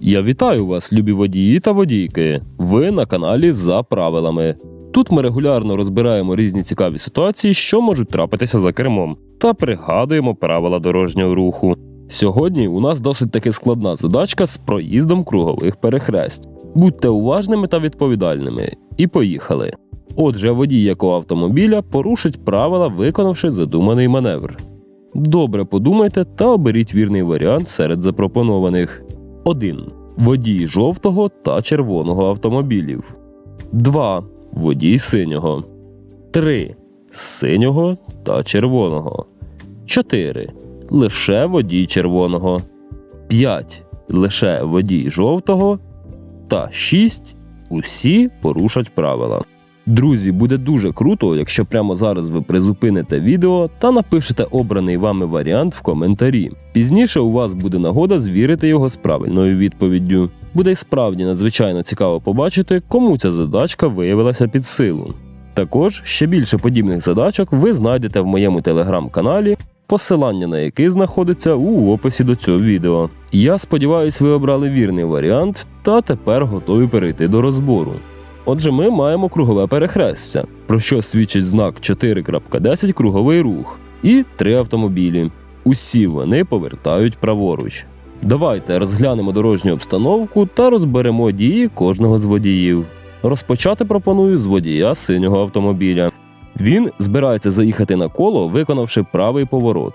Я вітаю вас, любі водії та водійки. Ви на каналі за правилами. Тут ми регулярно розбираємо різні цікаві ситуації, що можуть трапитися за кермом, та пригадуємо правила дорожнього руху. Сьогодні у нас досить таки складна задачка з проїздом кругових перехресть. Будьте уважними та відповідальними. І поїхали. Отже, водій якого автомобіля порушить правила, виконавши задуманий маневр. Добре подумайте та оберіть вірний варіант серед запропонованих. 1. Водій жовтого та червоного автомобілів. 2. Водій синього. 3. Синього та червоного. 4. Лише водій червоного. 5. Лише водій жовтого. Та 6. Усі порушать правила. Друзі, буде дуже круто, якщо прямо зараз ви призупините відео та напишете обраний вами варіант в коментарі. Пізніше у вас буде нагода звірити його з правильною відповіддю. Буде й справді надзвичайно цікаво побачити, кому ця задачка виявилася під силу. Також ще більше подібних задачок ви знайдете в моєму телеграм-каналі, посилання на який знаходиться у описі до цього відео. Я сподіваюся, ви обрали вірний варіант та тепер готові перейти до розбору. Отже, ми маємо кругове перехрестя, про що свідчить знак 4.10 круговий рух і три автомобілі. Усі вони повертають праворуч. Давайте розглянемо дорожню обстановку та розберемо дії кожного з водіїв. Розпочати пропоную з водія синього автомобіля. Він збирається заїхати на коло, виконавши правий поворот.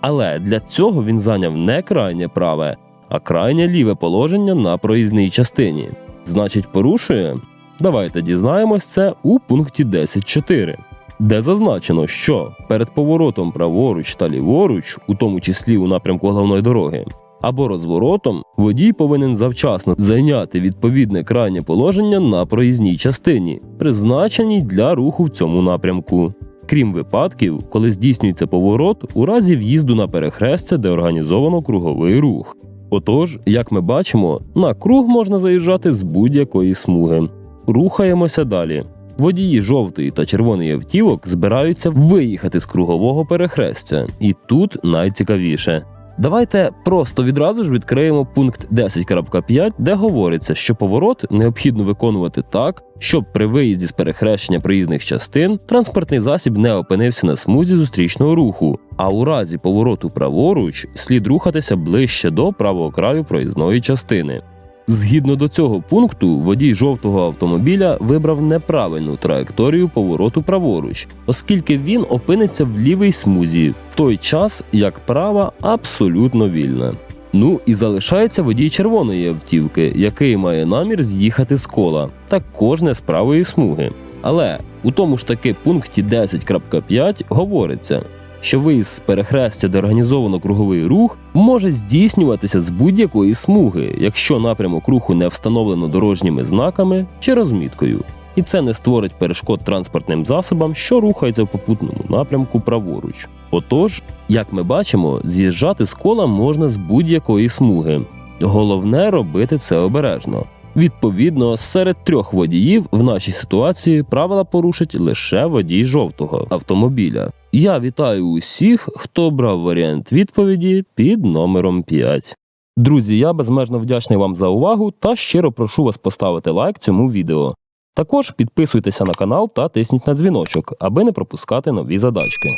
Але для цього він зайняв не крайнє праве, а крайнє ліве положення на проїзній частині. Значить, порушує Давайте дізнаємось це у пункті 10.4, де зазначено, що перед поворотом праворуч та ліворуч, у тому числі у напрямку головної дороги, або розворотом, водій повинен завчасно зайняти відповідне крайнє положення на проїзній частині, призначеній для руху в цьому напрямку. Крім випадків, коли здійснюється поворот у разі в'їзду на перехрестя, де організовано круговий рух. Отож, як ми бачимо, на круг можна заїжджати з будь-якої смуги. Рухаємося далі. Водії жовтої та червоної автівок збираються виїхати з кругового перехрестя, і тут найцікавіше. Давайте просто відразу ж відкриємо пункт 10.5, де говориться, що поворот необхідно виконувати так, щоб при виїзді з перехрещення проїзних частин транспортний засіб не опинився на смузі зустрічного руху, а у разі повороту праворуч слід рухатися ближче до правого краю проїзної частини. Згідно до цього пункту, водій жовтого автомобіля вибрав неправильну траєкторію повороту праворуч, оскільки він опиниться в лівій смузі, в той час як права абсолютно вільна. Ну і залишається водій червоної автівки, який має намір з'їхати з кола, також не з правої смуги. Але у тому ж таки пункті 10.5 говориться, що виїзд з перехрестя, де організовано круговий рух, може здійснюватися з будь-якої смуги, якщо напрямок руху не встановлено дорожніми знаками чи розміткою, і це не створить перешкод транспортним засобам, що рухаються в попутному напрямку праворуч. Отож, як ми бачимо, з'їжджати з кола можна з будь-якої смуги. Головне робити це обережно. Відповідно, серед трьох водіїв в нашій ситуації правила порушить лише водій жовтого автомобіля. Я вітаю усіх, хто брав варіант відповіді під номером 5. Друзі, я безмежно вдячний вам за увагу та щиро прошу вас поставити лайк цьому відео. Також підписуйтеся на канал та тисніть на дзвіночок, аби не пропускати нові задачки.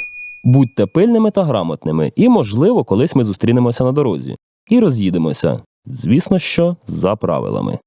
Будьте пильними та грамотними, і, можливо, колись ми зустрінемося на дорозі і роз'їдемося. Звісно, що за правилами.